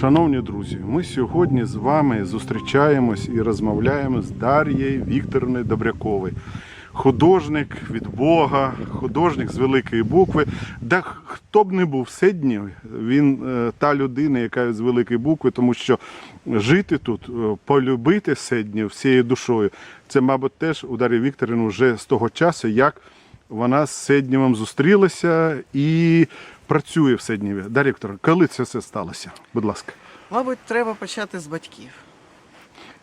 Шановні друзі, ми сьогодні з вами зустрічаємось і розмовляємо з Дар'єю Вікторовною Добряковою. Художник від Бога, художник з великої букви. Да хто б не був Седнів, він е, та людина, яка з великої букви, тому що жити тут, е, полюбити Седнів всією душою, це, мабуть, теж у Дар'ї Вікторівни вже з того часу, як вона з Седнєвим зустрілася і працює в Седнєві. Дар'я Вікторовна, коли це все сталося? Будь ласка. Мабуть, треба почати з батьків.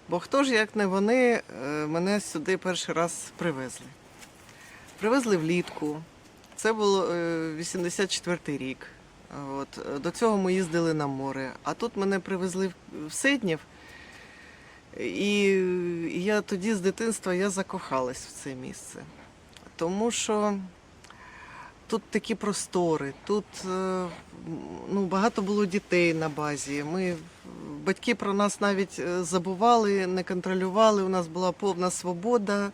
Бо хто ж, як не вони, е, мене сюди перший раз привезли. Привезли влітку. Це був 84-й рік. От. е, До цього ми їздили на море. А тут мене привезли в Сиднів. І я тоді з дитинства я закохалась в це місце. Тому що тут такі простори, тут е, ну, багато було дітей на базі. Ми, батьки про нас навіть е, забували, не контролювали, у нас була повна свобода.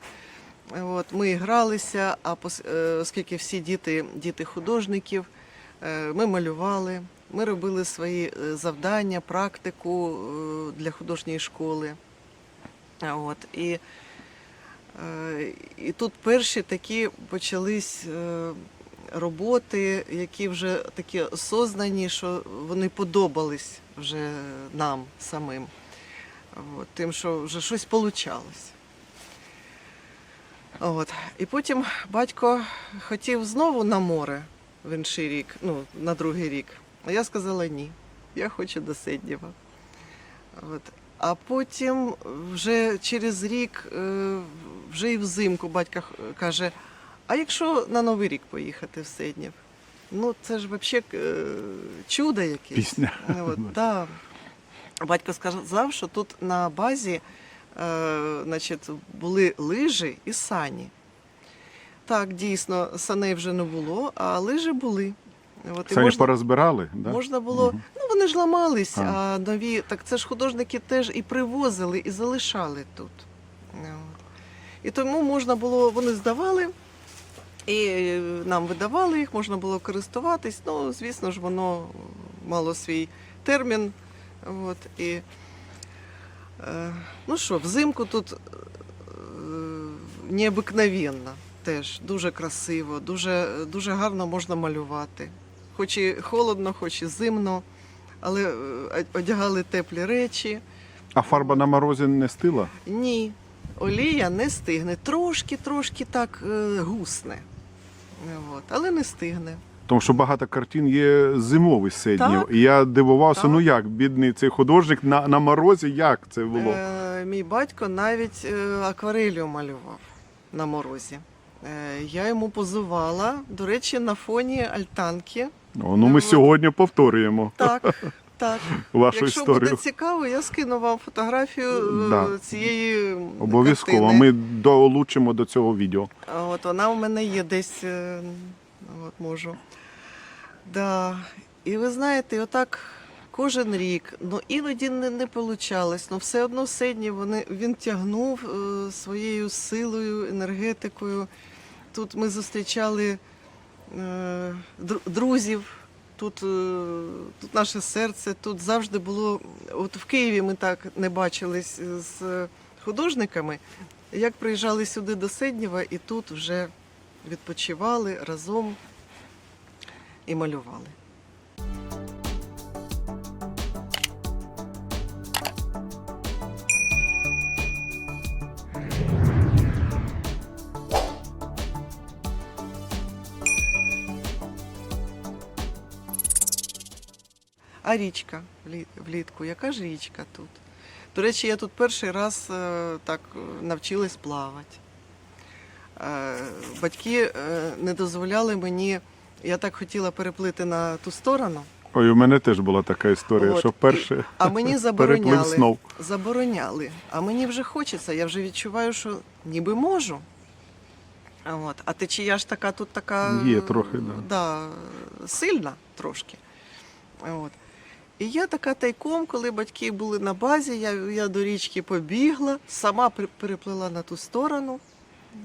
От, ми гралися, а е, оскільки всі діти, діти художників, ми малювали, ми робили свої завдання, практику для художньої школи. От, і, і тут перші такі почались роботи, які вже такі осознані, що вони подобались вже нам самим. От, тим, що вже щось получалось. От. І потім батько хотів знову на море в інший рік, ну, на другий рік. А я сказала ні. Я хочу до Сиднєва. От. А потім вже через рік, е, вже і взимку батько х- каже: а якщо на Новий рік поїхати в Сиднів? Ну, це ж взагалі чудо якесь. Пісня. От, да. Батько сказав, що тут на базі е, значить, були лижі і сані. Так, дійсно, саней вже не було, а лижі були. От, і Самі можна, порозбирали? Да? можна було, Мгм. ну вони ж ламались, А. а. нові, так це ж художники теж і привозили, і залишали тут. От. І тому можна було, вони здавали, і е, нам видавали їх, можна було користуватись. Ну, звісно ж, воно мало свій термін. От, і, е, ну що, взимку тут е, необикновенно теж дуже красиво, дуже, дуже гарно можна малювати. Хоч і холодно, хоч і зимно, але одягали теплі речі. А фарба на морозі не стила? Ні, олія не стигне. Трошки-трошки так гусне. От, але не стигне. Тому що багато картин є зимовий Седнів. І я дивувався, Так. ну як, бідний цей художник на, на морозі, як це було? Е, мій батько навіть е, акварелью малював на морозі. Е, я йому позувала, до речі, на фоні альтанки. О, ну ми от. сьогодні повторюємо Так, так. вашу Якщо історію. буде цікаво, я скину вам фотографію е, Да. цієї Обов'язково. Ми долучимо до цього відео. От вона у мене є десь, е, от можу. Да. І ви знаєте, отак кожен рік, ну іноді не, не вийшло, ну все одно Седні вони, він тягнув е, своєю силою, енергетикою. Тут ми зустрічали е, друзів. Тут, е, тут наше серце, тут завжди було. От в Києві ми так не бачились з художниками. Як приїжджали сюди до Седнєва, і тут вже відпочивали разом і малювали. А річка влітку, яка ж річка тут? До речі, я тут перший раз е, так е, навчилась плавати. Е, Батьки не дозволяли мені, я так хотіла переплити на ту сторону, Ой, у мене теж була така історія, От, що перше а мені забороняли. снов. Забороняли. А мені вже хочеться, я вже відчуваю, що ніби можу. А От. А течія ж така тут така Є трохи, да. Да, сильна трошки. От. І я така тайком, коли батьки були на базі, я, я до річки побігла, сама переплила на ту сторону, е,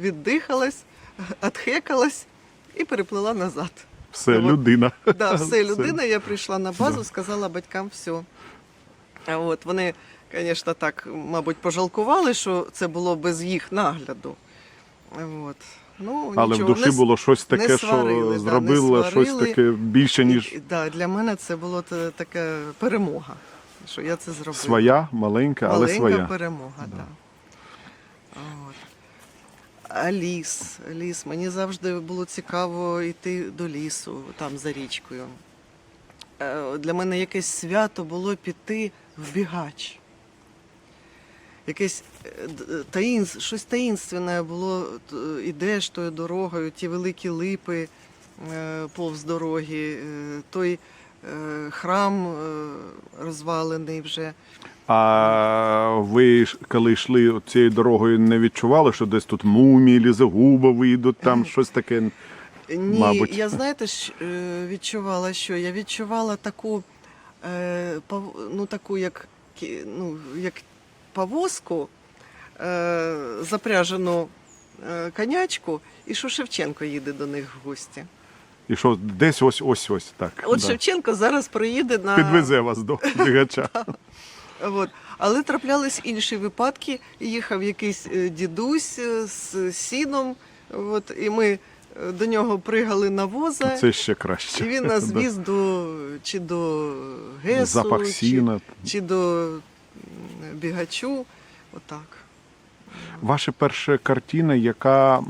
віддихалась, отхекалась і переплила назад. Все, От. людина. Да, все, людина, я прийшла на базу, сказала батькам все. А От, вони, звісно, так, мабуть, пожалкували, що це було без їх нагляду. От. Ну, Але в душі не було щось таке, сварили, що не зробило щось таке більше, ніж І, да, для мене це було та- така перемога, що я це зробила. своя, маленька, але Маленька своя. перемога, так. Да. От. А ліс, ліс. Мені завжди було цікаво йти до лісу, там за річкою. Е, Для мене якесь свято було піти в бігач. Якесь е, таїн, щось таїнственне було, ідеш тою дорогою, ті великі липи е, повз дороги, е, той е, храм е, розвалений вже. А ви коли йшли цією дорогою, не відчували, що десь тут мумії, лізогуба вийдуть, там щось таке. Ні, Мабуть. я знаєте, е, відчувала, що я відчувала таку, е, ну таку, як, ну, як повозку, е, запряжену е, конячку, і що Шевченко їде до них в гості. І що десь ось ось ось так. От да. Шевченко зараз приїде на Підвезе вас до бігача. От. Але траплялись інші випадки. Їхав якийсь е, дідусь е, з сіном, от, і ми е, до нього пригали на воза. Це ще краще. І він нас віз до чи до ГЕСу, Запах сіна. чи до м, бігачу. Отак. Ваша перша картина, яка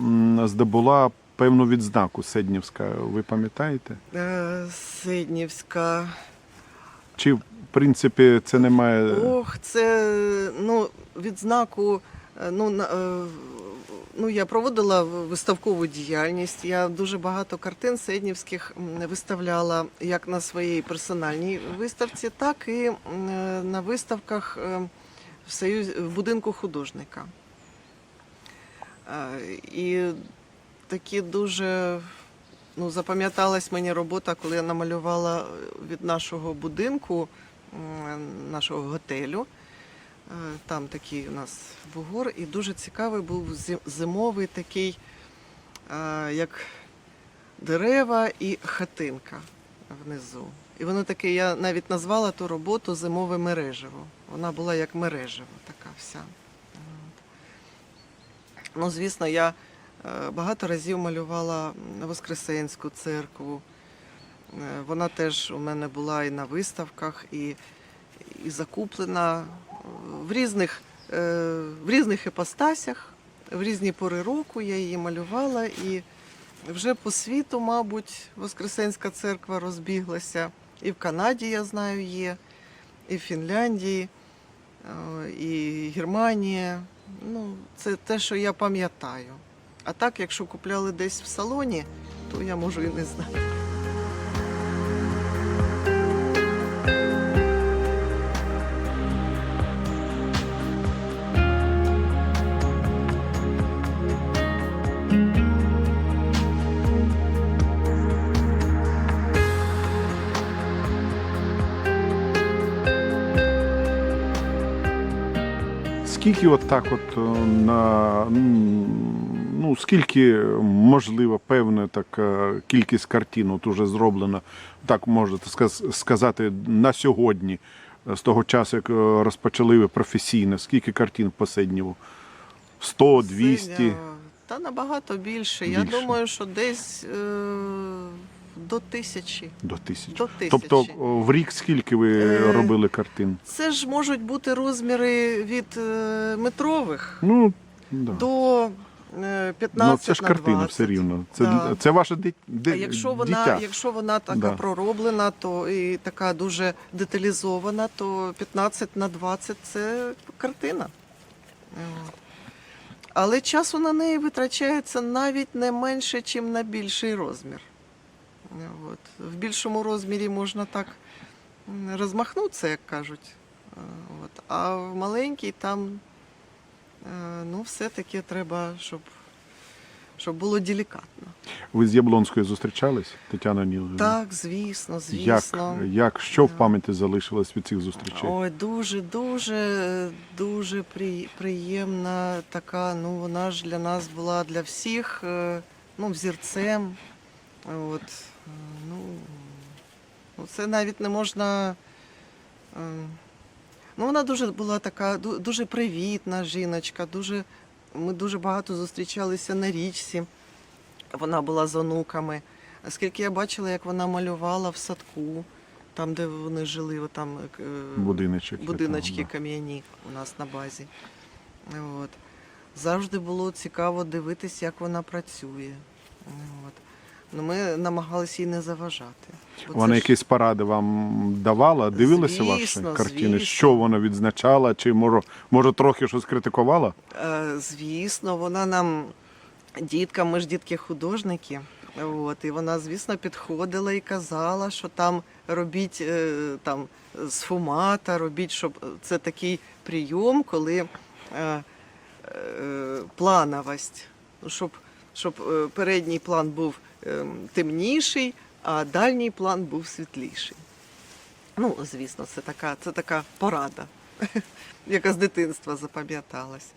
здобула певну відзнаку Сиднівська, ви пам'ятаєте? Е, Сиднівська. Чи в принципі це не має. Ох, це ну, відзнаку. е, Ну, е, ну, я проводила виставкову діяльність. Я дуже багато картин Седнівських виставляла як на своїй персональній виставці, так і на виставках е, в, союз, в будинку художника. Е, І такі дуже ну, запам'яталась мені робота, коли я намалювала від нашого будинку, нашого готелю. Е, Там такий у нас бугор, і дуже цікавий був зимовий такий, е, як дерева і хатинка внизу. І воно таке, я навіть назвала ту роботу зимове мережево. Вона була як мережево, така вся. Ну, звісно, я е, багато разів малювала Воскресенську церкву. Вона теж у мене була і на виставках, і, і закуплена в різних, е, в різних іпостасях, в різні пори року я її малювала. І вже по світу, мабуть, Воскресенська церква розбіглася. І в Канаді, я знаю, є, і в Фінляндії, е, і Германія. Ну, це те, що я пам'ятаю. А так, якщо купляли десь в салоні, то я можу і не знати. Скільки от так от е, на ну скільки можливо певна така кількість картин от уже зроблено, так можете сказати на сьогодні, е, з того часу, як е, розпочали ви професійно, скільки картин по Седніву? 100, 200? Синя, Та набагато більше. Я думаю, що десь е, до тисячі. До тисячі. До тисячі. Тобто в рік скільки ви Е, робили картин? Це ж можуть бути розміри від е, метрових Ну, да. до е, 15 ну це ж на картина 20. все рівно. Це, Да. це ваше ди- ди- А якщо вона, дитя. якщо вона така Да. пророблена, то і така дуже деталізована, то 15 на 20 це картина. От. Але часу на неї витрачається навіть не менше, ніж на більший розмір. От. В більшому розмірі можна так розмахнутися, як кажуть. Е, От. А в маленькій там е, ну, все-таки треба, щоб, щоб було делікатно. Ви з Яблонською зустрічались, Тетяна Ніловна? Так, звісно, звісно. як, що в пам'яті залишилось від цих зустрічей? Ой, дуже, дуже, дуже приємна така. Ну, вона ж для нас була для всіх, е, ну, взірцем. От. Ну, ну, це навіть не можна. е, Ну, вона дуже була така, дуже привітна жіночка, дуже, ми дуже багато зустрічалися на річці. Вона була з онуками. Оскільки я бачила, як вона малювала в садку, там, де вони жили, там е, будиночки там, да. кам'яні у нас на базі. От. Завжди було цікаво дивитись, як вона працює. От. Ну, ми намагалися їй не заважати. Бо це Вона ж- якісь поради вам давала, дивилися Звісно, ваші картини? звісно. Що вона відзначала? Чи може, може трохи щось критикувала? Е, Звісно, вона нам, діткам, ми ж дітки-художники. От, і вона, звісно, підходила і казала, що там робіть е, там, з фумата, робіть, щоб це такий прийом, коли е, е, плановость, Ну, щоб, щоб е, передній план був темніший, а дальній план був світліший. Ну, звісно, це така, це така порада, яка з дитинства запам'яталась.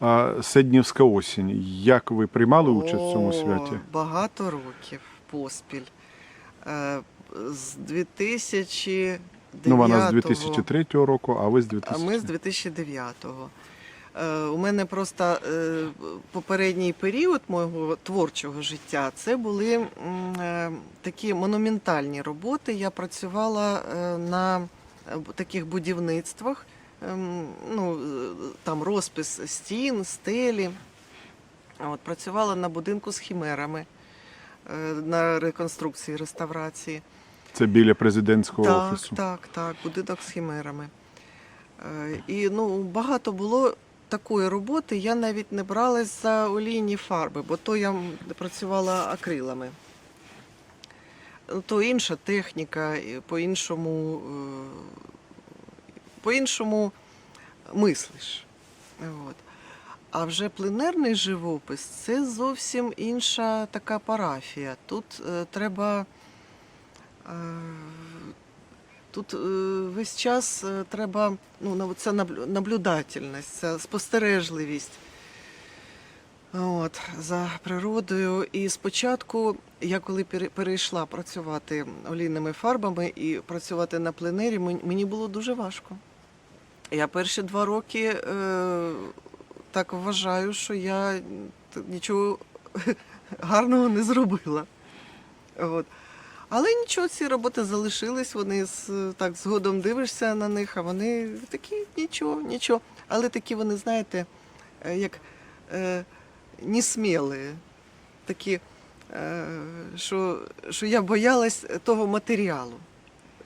А Седнівська осінь. Як ви приймали участь в цьому святі? Багато років поспіль. Е, З 2009 Ну, вона з 2003 року, а ви з а ми з 2009-го. Е, У мене просто е, попередній період мого творчого життя це були е, такі монументальні роботи. Я працювала на таких будівництвах, ем, ну, там розпис стін, стелі. От, працювала на будинку з хімерами на реконструкції, реставрації. Це біля президентського Так, офісу. так, так, будинок з хімерами. І ну, багато було такої роботи. Я навіть не бралась за олійні фарби, бо то я працювала акрилами. То інша техніка, по-іншому, е, по-іншому мислиш. От. А вже пленерний живопис це зовсім інша така парафія. Тут е, треба. Тут е, весь час е, треба ну, це наблюдательність, це спостережливість от, за природою. І спочатку, я коли пере- перейшла працювати олійними фарбами і працювати на пленері, мені було дуже важко. Я перші два роки е, так вважаю, що я нічого гарного не зробила. От. Але нічого, ці роботи залишились, вони з, так згодом дивишся на них, а вони такі нічого, нічого. Але такі вони, знаєте, е, як е, несміли, такі, е, що, що я боялась того матеріалу.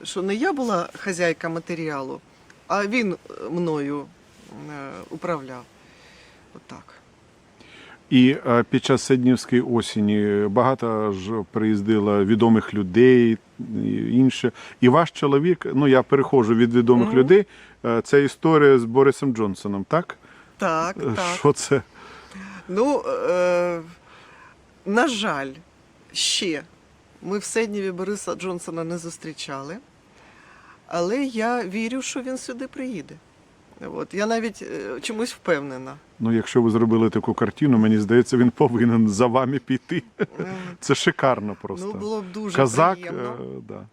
Що не я була хазяйка матеріалу, а він мною е, управляв. Отак. І е, під час Седнівської осені багато ж приїздило відомих людей, і інше. І ваш чоловік, ну я переходжу від відомих Мгм. людей. е, Це історія з Борисом Джонсоном, так? Так, Е, так. Що це? Ну, е, на жаль, ще ми в Седніві Бориса Джонсона не зустрічали, але я вірю, що він сюди приїде. От, я навіть е, чомусь впевнена. Ну, якщо ви зробили таку картину, мені здається, він повинен за вами піти. Е, Це шикарно просто. Ну, було б дуже Казак, приємно. е, да.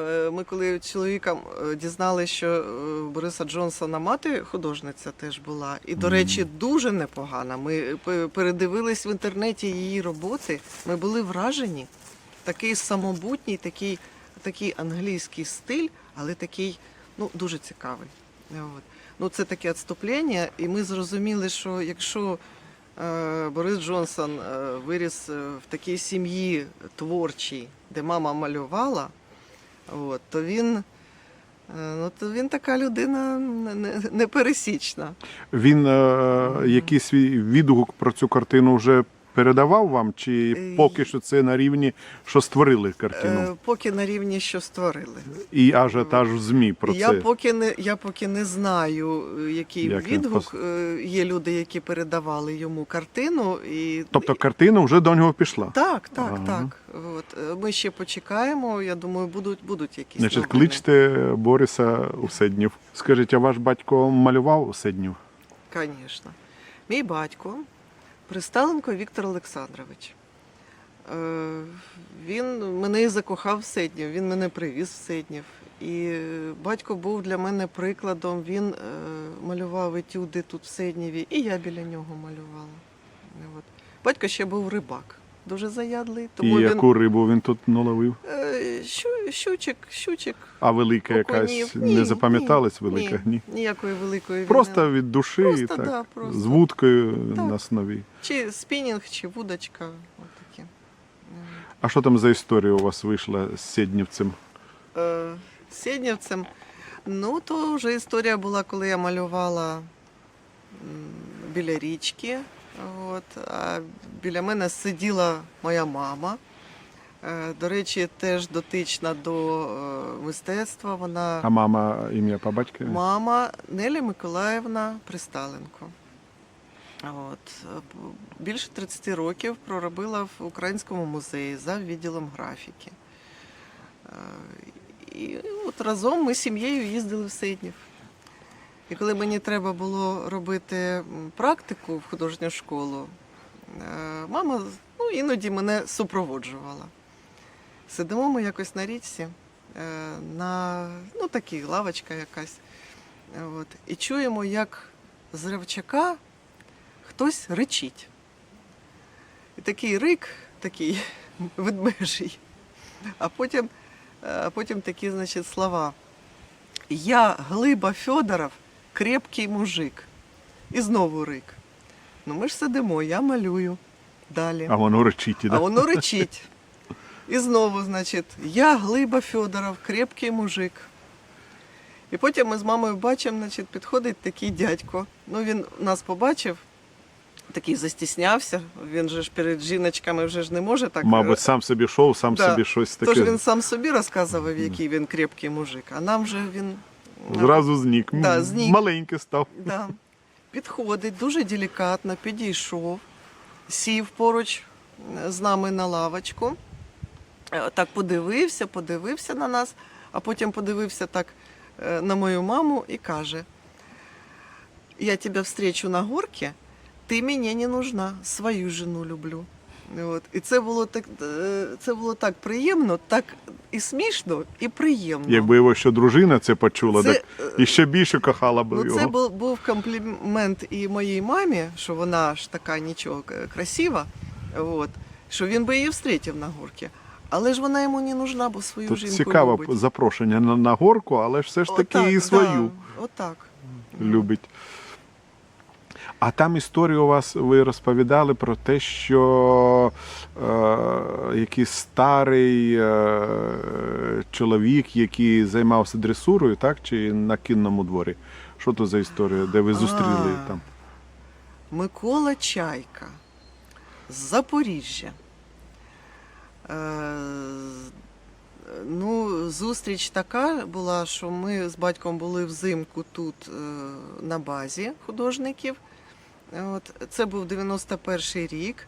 Е, Ми коли чоловікам е, дізналися, що е, Бориса Джонсона мати художниця теж була, і, до речі, дуже непогана. Ми пе- передивились в інтернеті її роботи. Ми були вражені. Такий самобутній, такий, такий англійський стиль, але такий ну, дуже цікавий. От. Ну, це таке відступлення, і ми зрозуміли, що якщо е, Борис Джонсон е, виріс е, в такій сім'ї творчій, де мама малювала, От, то він, ну, то він така людина не- не- непересічна. Він е, якийсь свій відгук про цю картину вже передавав вам, чи Е, поки що це на рівні, що створили картину? Е, поки на рівні, що створили. І ажіотаж в ЗМІ про я, це. поки не, я поки не знаю, е, який Як відгук. Е, Є люди, які передавали йому картину. І... Тобто картина вже до нього пішла. Так, так, Ага. так. От. Ми ще почекаємо. Я думаю, будуть, будуть якісь. Значить, новини. кличте Бориса у Седнів. Скажіть, а ваш батько малював у Седнів? Звісно. Мій батько Присталенко Віктор Олександрович. Е, Він мене і закохав в Седнів, він мене привіз в Седнів. І батько був для мене прикладом. Він е, малював етюди тут в Седніві, і я біля нього малювала. Батько ще був рибак, дуже заядлий. І він яку рибу він тут наловив? е, щу, щучик, щучик. А велика окунів. якась Ні, не запам'яталась ні, велика? Ні. Ніякої великої він Просто від душі, Просто, так, да, просто. з вудкою Так. на основі. Чи спінінг, чи вудочка. Отакі. А що там за історія у вас вийшла з Сєднівцем? Е, Сєднівцем. Ну, то вже історія була, коли я малювала біля річки. От, а біля мене сиділа моя мама. Е, До речі, теж дотична до е, мистецтва. Вона А мама ім'я по батькові? Мама Неля Миколаївна Присталенко. От. е, Більше 30 років проробила в Українському музеї за відділом графіки. І от разом ми з сім'єю їздили в Сиднів. І коли мені треба було робити практику в художню школу, е, мама ну, іноді мене супроводжувала. Сидимо ми якось на річці, е, на ну, такій лавочка якась. Е, От, і чуємо, як з ревчака хтось ричить. І такий рик, такий ведмежий. А потім, а потім такі, значить, слова. Я Глиба Федоров, крепкий мужик. І знову рик. Ну ми ж сидимо, я малюю далі. А воно речить, А воно речить. І знову, значить, я Глиба Федоров, крепкий мужик. І потім ми з мамою бачимо, значить, підходить такий дядько. Ну, він нас побачив, такий застіснявся. Він же ж перед жіночками вже ж не може так. Мабуть, сам собі йшов, сам Да. собі щось таке. Тож він сам собі розказував, який він крепкий мужик. А нам же він Зразу знік. Да, М, знік. Маленький став. Да. Підходить дуже делікатно, підійшов, сів поруч е, з нами на лавочку. Е, Так подивився, подивився на нас, а потім подивився так е, на мою маму і каже: Я тебе встречу на горці, ти мені не нужна, свою жену люблю. От. І це було так, е, це було так приємно, так і смішно, і приємно. Якби його ще дружина це почула, Це, так е, і ще більше кохала б Ну, його. це був, був комплімент і моїй мамі, що вона ж така нічого красива, от, що він би її встрітив на горці. Але ж вона йому не нужна, бо свою Тут жінку цікаве запрошення на, на горку, але ж все ж таки Отак, і свою Да, отак. любить. А там історію у вас ви розповідали про те, що е, якийсь старий е, чоловік, який займався дресурою, так? Чи на кінному дворі? Що то за історія, де ви зустріли А. там? Микола Чайка з Запоріжжя. Е, ну, зустріч така була, що ми з батьком були взимку тут е, на базі художників. От, це був 91 рік.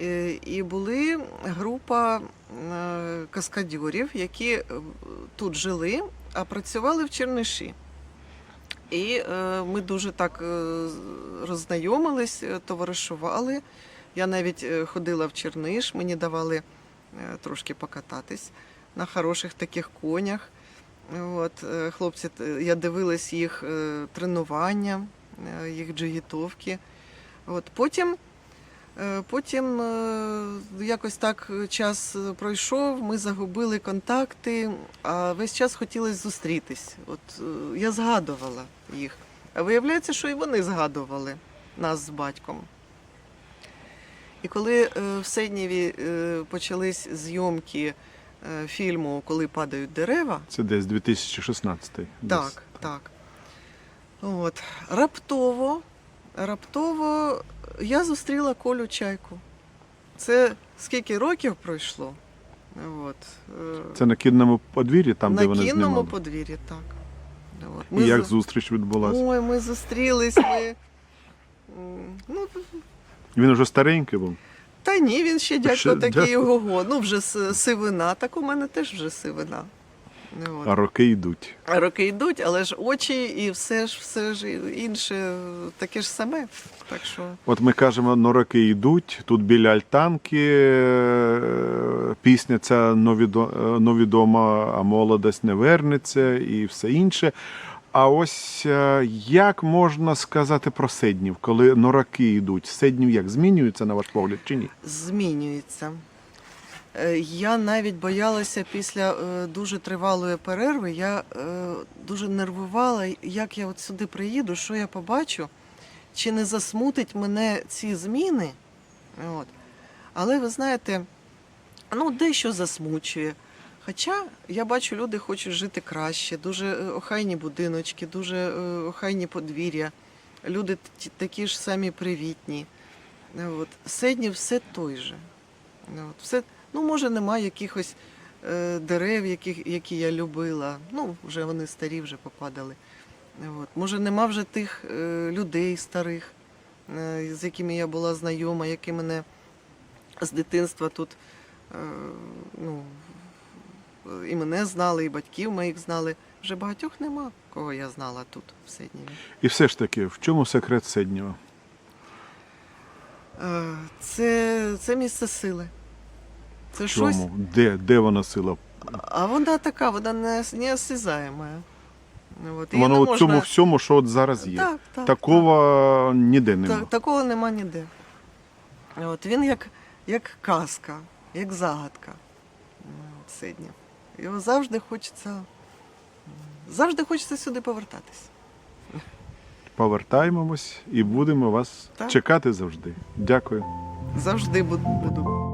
Е, І були група е, каскадьорів, які е, тут жили, а працювали в Черниші. І ми дуже так роззнайомились, товаришували. Я навіть ходила в Черниш, мені давали трошки покататись на хороших таких конях. От, хлопці, я дивилась їх тренування, їх джигітовки. От, потім, е, потім е, якось так час е, пройшов, ми загубили контакти, а весь час хотілося зустрітись. От е, я згадувала їх. А виявляється, що і вони згадували нас з батьком. І коли е, в Седнєві е, почались зйомки е, фільму Коли падають дерева, Це десь 2016 десь. так, так. От. Раптово, раптово я зустріла Колю Чайку. Це скільки років пройшло? От. е, Це на кінному подвір'ї, там, на де вони кінному знімали. подвір'ї, так. От. І як з- зустріч відбулася? Ой, ми зустрілись. Ми... Ну, Він уже старенький був. та ні, він ще дядько такий дядько. ого. Ну, вже сивина, так у мене теж вже сивина. Ну, от. А роки йдуть. А Роки йдуть, але ж очі і все ж все ж інше таке ж саме. Так що От ми кажемо, ну роки йдуть. Тут біля альтанки е, пісня ця «Новідо- е, новідома, а молодость не вернеться і все інше. А ось е, як можна сказати про Седнів, коли ну, роки йдуть? Седнів як змінюється на ваш погляд чи ні? змінюється. Е, Я навіть боялася після е, дуже тривалої перерви. Я е, дуже нервувала, як я от сюди приїду, що я побачу, чи не засмутить мене ці зміни. От. Але ви знаєте, ну дещо засмучує. Хоча я бачу, люди хочуть жити краще, дуже охайні будиночки, дуже охайні подвір'я. Люди такі ж самі привітні. От. Седнів все той же. От. Все, ну, може, немає якихось е, дерев, яких, які я любила. Ну, вже вони старі, вже попадали. От. Може, нема вже тих е, людей старих, е, з якими я була знайома, які мене з дитинства тут е, ну, і мене знали, і батьків моїх знали. Вже багатьох нема, кого я знала тут, в Седніві. І все ж таки, в чому секрет Седнєва? Е, Це, це місце сили. Це В щось. Де, де вона сила? А вона така, вона не, неосязаєма. От, Воно можна- цьому всьому, що от зараз є. Так, так, Такого ніде немає. Так, такого нема ніде. От, він як, як казка, як загадка. От, Сиднів. Його завжди хочеться. Завжди хочеться сюди повертатись. Повертаємось і будемо вас Так. чекати завжди. Дякую. Завжди буду.